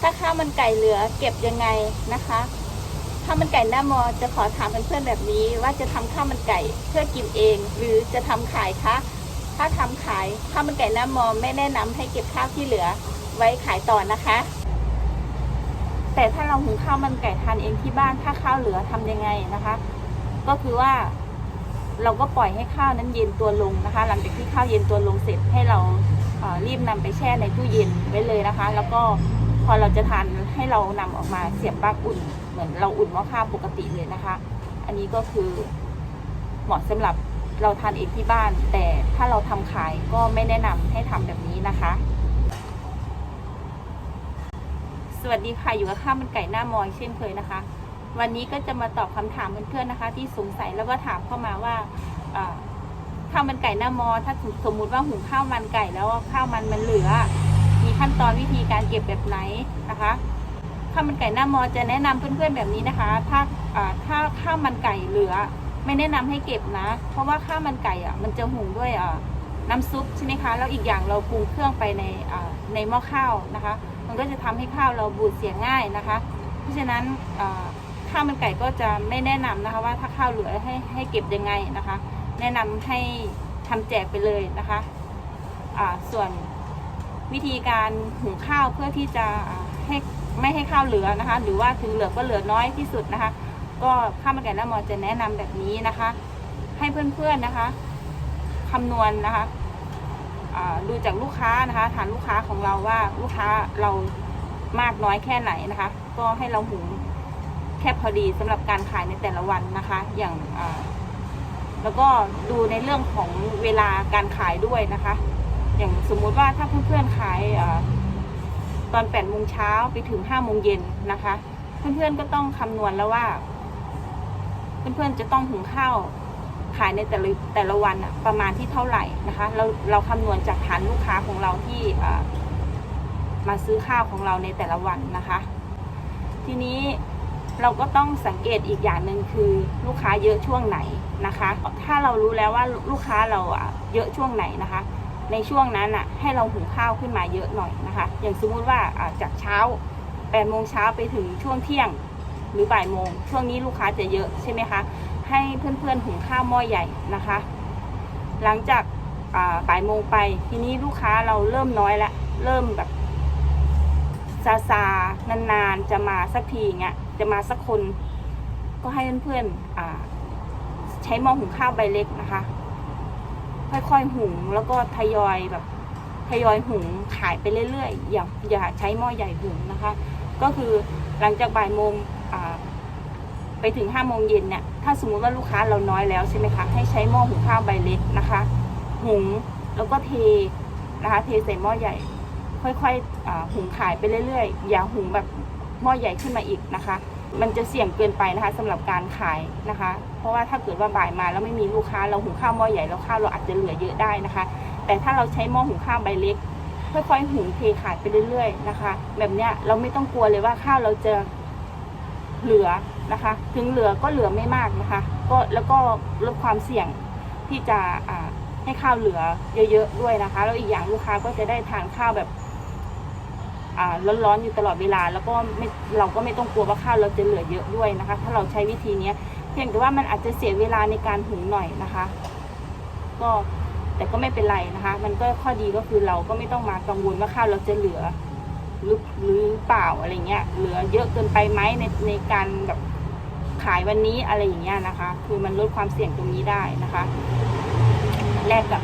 ถ้าข้าวมันไก่เหลือเก็บยังไงนะคะข้าวมันไก่หน้ามอจะขอถามเพื่อนๆแบบนี้ ว่าจะทำข้าวมันไก่เพื่อกินเอง หรือจะทำขายคะถ้าทำขายข้าวมันไก่หน้ามอไม่แนะนำให้เก็บข้าวที่เหลือไว้ขายต่อนะคะ แต่ถ้าเราหุงข้าวมันไก่ทานเองที่บ้านถ้าข้าวเหลือทำยังไงนะคะ ก็คือว่าเราก็ปล่อยให้ข้าวนั้นเย็นตัวลงนะคะ หลังจากที่ข้าวเย็นตัวลงเสร็จให้เรารีบนำไปแช่ในตู้เย็นไว้เลยนะคะ แล้วก็ พอเราจะทานให้เรานำออกมาเสียบปลั๊กอุ่น เหมือนเราอุ่นหม้อข้าวปกติเลยนะคะ อันนี้ก็คือเหมาะสำหรับเราทานเองที่บ้าน แต่ถ้าเราทำขายก็ไม่แนะนำให้ทำแบบนี้นะคะ สวัสดีค่ะอยู่กับข้าวมันไก่หน้ามอยเช่นเคยนะคะ วันนี้ก็จะมาตอบคำถามเพื่อนๆนะคะ ที่สงสัยแล้วก็ถามเข้ามาว่าข้าวมันไก่หน้ามอ ถ้าสมมุติว่าหุงข้าวมันไก่แล้วข้าวมันมันเหลือ มีขั้นตอนวิธีการเก็บแบบไหนนะคะข้าวมันไก่หน้ามอจะแนะนำเพื่อนๆแบบนี้นะคะ ถ้าถ้าข้าวมันไก่เหลือ ไม่แนะนำให้เก็บนะ เพราะว่าข้าวมันไก่อะมันจะหุงด้วยอ่อน้ำซุปใช่ไหมคะแล้วอีกอย่างเราปรุงเครื่องไปในในหม้อข้าวนะคะ มันก็จะทำให้ข้าวเราบูดเสียง่ายนะคะ เพราะฉะนั้นข้าวมันไก่ก็จะไม่แนะนำนะคะว่าถ้าข้าวเหลือให้ให้เก็บยังไงนะคะ แนะนำให้ทำแจกไปเลยนะคะส่วน วิธีการหุงข้าวเพื่อที่จะให้ไม่ให้ข้าวเหลือนะคะ หรือว่าถึงเหลือก็เหลือน้อยที่สุดนะคะ ก็ข้าวมันไก่น้ำมอจะแนะนำแบบนี้นะคะ ให้เพื่อนๆนะคะคำนวณนะคะดูจากลูกค้านะคะ ฐานลูกค้าของเราว่าลูกค้าเรามากน้อยแค่ไหนนะคะ ก็ให้เราหุงแค่พอดีสำหรับการขายในแต่ละวันนะคะ อย่างแล้วก็ดูในเรื่องของเวลาการขายด้วยนะคะ อย่างสมมุติว่าถ้าเพื่อนๆขายอตอน8โมงเช้าไปถึง5โมงเย็นนะคะ เพื่อนๆก็ต้องคำนวณแล้วว่า เพื่อนๆจะต้องหุงข้าวขายในแต่ละแต่ละวันประมาณที่เท่าไหร่นะคะ เราเราคำนวณจากฐานลูกค้าของเราที่มาซื้อข้าวของเราในแต่ละวันนะคะ ทีนี้เราก็ต้องสังเกตอีกอย่างหนึ่งคือลูกค้าเยอะช่วงไหนนะคะ ถ้าเรารู้แล้วว่าลูกค้าเราเยอะช่วงไหนนะคะ ในช่วงนั้นอะให้เราหุงข้าวขึ้นมาเยอะหน่อยนะคะ อย่างสมมุติว่าจากเช้า8โมงเช้าไปถึงช่วงเที่ยงหรือบ่ายโมง ช่วงนี้ลูกค้าจะเยอะใช่ไหมคะให้เพื่อนๆหุงข้าวหม้อใหญ่นะคะ หลังจากบ่ายโมงไปทีนี้ลูกค้าเราเริ่มน้อยละเริ่มแบบซาซานานๆ จะมาสักทีเงี้ยจะมาสักคน ก็ให้เพื่อนๆใช้หม้อหุงข้าวใบเล็กนะคะ ค่อยๆหุงแล้วก็ทยอยแบบทยอยหุงขายไปเรื่อยๆ อย่าอย่าใช้หม้อใหญ่หุงนะคะ ก็คือหลังจากบ่ายโมงไปถึงห้าโมงเย็นเนี่ยถ้าสมมุติว่าลูกค้าเราน้อยแล้วใช่ไหมคะให้ใช้หม้อหุงข้าวใบเล็กนะคะ หุงแล้วก็เทนะคะเทใส่หม้อใหญ่ ค่อยๆหุงขายไปเรื่อยๆ อย่าหุงแบบหม้อใหญ่ขึ้นมาอีกนะคะ มันจะเสี่ยงเกินไปนะคะสำหรับการขายนะคะ เพราะว่าถ้าเกิดว่าบ่ายมาแล้วไม่มีลูกค้าเราหุงข้าวหม้อใหญ่แล้วข้าวเราอาจจะเหลือเยอะได้นะคะ แต่ถ้าเราใช้หม้อหุงข้าวใบเล็กค่อยๆหุงเทขายไปเรื่อยๆนะคะ แบบเนี้ยเราไม่ต้องกลัวเลยว่าข้าวเราจะเหลือนะคะ ถึงเหลือก็เหลือไม่มากนะคะ ก็แล้วก็ลดความเสี่ยงที่จะให้ข้าวเหลือเยอะๆด้วยนะคะแล้วอีกอย่างลูกค้าก็จะได้ทานข้าวแบบ ร้อนๆอยู่ตลอดเวลา แล้วก็ไม่เราก็ไม่ต้องกลัวว่าข้าวเราจะเหลือเยอะด้วยนะคะ ถ้าเราใช้วิธีนี้เพียงแต่ว่ามันอาจจะเสียเวลาในการหุงหน่อยนะคะ ก็แต่ก็ไม่เป็นไรนะคะ มันก็ข้อดีก็คือเราก็ไม่ต้องมากังวลว่าข้าวเราจะเหลือหรือหรือเปล่าอะไรเงี้ย เหลือเยอะเกินไปไหมในในการแบบขายวันนี้อะไรอย่างเงี้ยนะคะ คือมันลดความเสี่ยงตรงนี้ได้นะคะ แลกกับ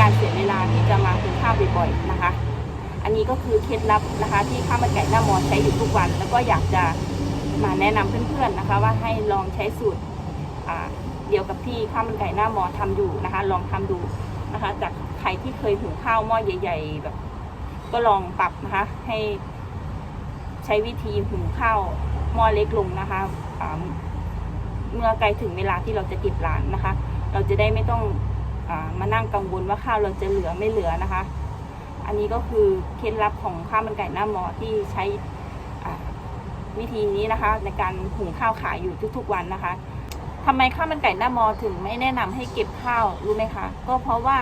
การเสียเวลา อันนี้ก็คือเคล็ดลับนะคะที่ข้าวมันไก่หน้ามอใช้อยู่ทุกวัน แล้วก็อยากจะมาแนะนำเพื่อนๆนะคะ ว่าให้ลองใช้สูตรเดียวกับที่ข้าวมันไก่หน้ามอทำอยู่นะคะ ลองทำดูนะคะ จากใครที่เคยหุงข้าวหม้อใหญ่ ๆ แบบ ก็ลองปรับนะคะ ให้ใช้วิธีหุงข้าวหม้อเล็กลงนะคะเมื่อใกล้ถึงเวลาที่เราจะเก็บร้านนะคะ เราจะได้ไม่ต้องอมานั่งกังวลว่าข้าวเราจะเหลือไม่เหลือนะคะ อันนี้ก็คือเคล็ดลับของข้าวมันไก่หน้าหมอที่ใช้วิธีนี้นะคะ ในการหุงข้าวขายอยู่ทุกๆวันนะคะทำไมข้าวมันไก่หน้าหมอถึงไม่แนะนำให้เก็บข้าวรู้ไหมคะก็เพราะว่า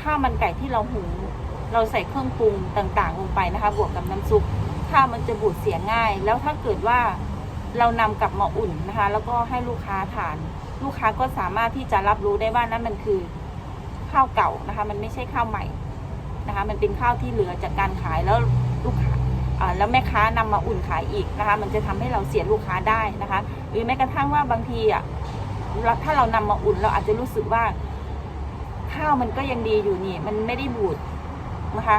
ข้าวมันไก่ที่เราหุงเราใส่เครื่องปรุงต่างๆลงไปนะคะ บวกกับน้ำซุปข้าวมันจะบูดเสียง่าย แล้วถ้าเกิดว่าเรานำกลับมาอุ่นนะคะ แล้วก็ให้ลูกค้าทาน ลูกค้าก็สามารถที่จะรับรู้ได้ว่านั่นมันคือ ข้าวเก่านะคะ มันไม่ใช่ข้าวใหม่นะคะ มันเป็นข้าวที่เหลือจากการขายแล้วลูกค้าแล้วแม่ค้านำมาอุ่นขายอีกนะคะ มันจะทำให้เราเสียลูกค้าได้นะคะ หรือแม้กระทั่งว่าบางทีอะถ้าเรานำมาอุ่นเราอาจจะรู้สึกว่า ข้าวมันก็ยังดีอยู่นี่ มันไม่ได้บูดนะคะ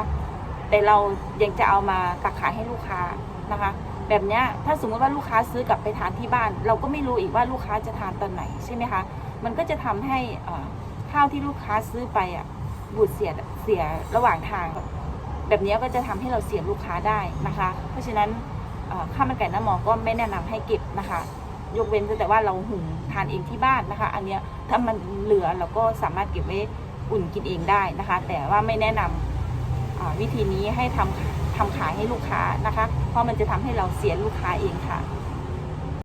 แต่เรายังจะเอามาตักขายให้ลูกค้านะคะ แบบเนี้ยถ้าสมมติว่าลูกค้าซื้อกลับไปทานที่บ้าน เราก็ไม่รู้อีกว่าลูกค้าจะทานตอนไหนใช่ไหมคะ มันก็จะทำให้อ่อ ข้าวที่ลูกค้าซื้อไปอะบูดเสียเสียระหว่างทาง แบบนี้ก็จะทำให้เราเสียลูกค้าได้นะคะ เพราะฉะนั้นข้าวมันไก่น้ำหมอก็ไม่แนะนำให้เก็บนะคะ ยกเว้นแต่ว่าเราหุงทานเองที่บ้านนะคะ อันเนี้ยถ้ามันเหลือเราก็สามารถเก็บไว้อุ่นกินเองได้นะคะ แต่ว่าไม่แนะนำอ่าวิธีนี้ให้ทำทำขายให้ลูกค้านะคะ เพราะมันจะทำให้เราเสียลูกค้าเองค่ะ